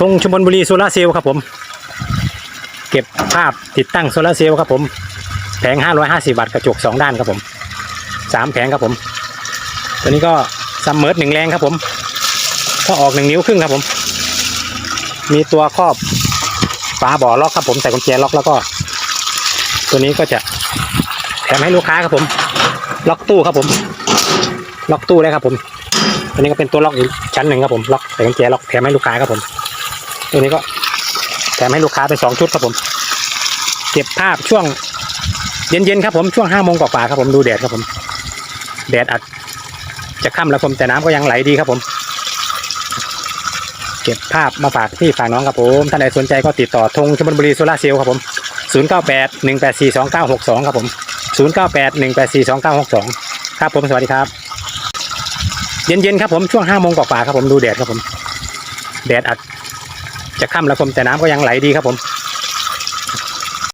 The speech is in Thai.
ธงชมบุรีโซลาเซลล์ครับผม เก็บภาพติดตั้งโซลาเซลล์ครับผม แผง 550 วัตต์กระจก 2 ด้านครับผม 3 แผงครับผม ตัวนี้ก็ซัมเมอร์หนึ่งแรงครับผม ก็ออก 1 นิ้วครึ่งครับผม มีตัวครอบฝาบ่อล็อกครับผม ใส่กุญแจล็อกแล้วก็ ตัวนี้ก็จะแถมให้ลูกค้าครับผม ล็อกตู้ครับผม ล็อกตู้เลยครับผมตัวนี้ก็เป็นตัวล็อกอีกชั้นหนึ่งครับผม ล็อกใส่กุญแจล็อกแถมให้ลูกค้าครับผม ตัวนี้ก็แถมให้ลูกค้าเป็นสองชุดครับผม เก็บภาพช่วง เย็นๆครับผมช่วงห้าโมงกว่าๆครับผมดูแดดครับผม แดดอาจจะค่ำแล้วผมแต่น้ำก็ยังไหลดีครับผม เก็บภาพมาฝากพี่ฝากน้องครับผมท่านใดสนใจก็ติดต่อธงชมบุรีโซลาเซลล์ครับผม 098 184 2962 ครับผม 098 184 2962 ครับผมสวัสดีครับ เย็นๆครับผมช่วงห้าโมงกว่าๆครับผมดูแดดครับผม แดดอา จะค่ำแล้วผมแต่น้ำก็ยังไหลดีครับผม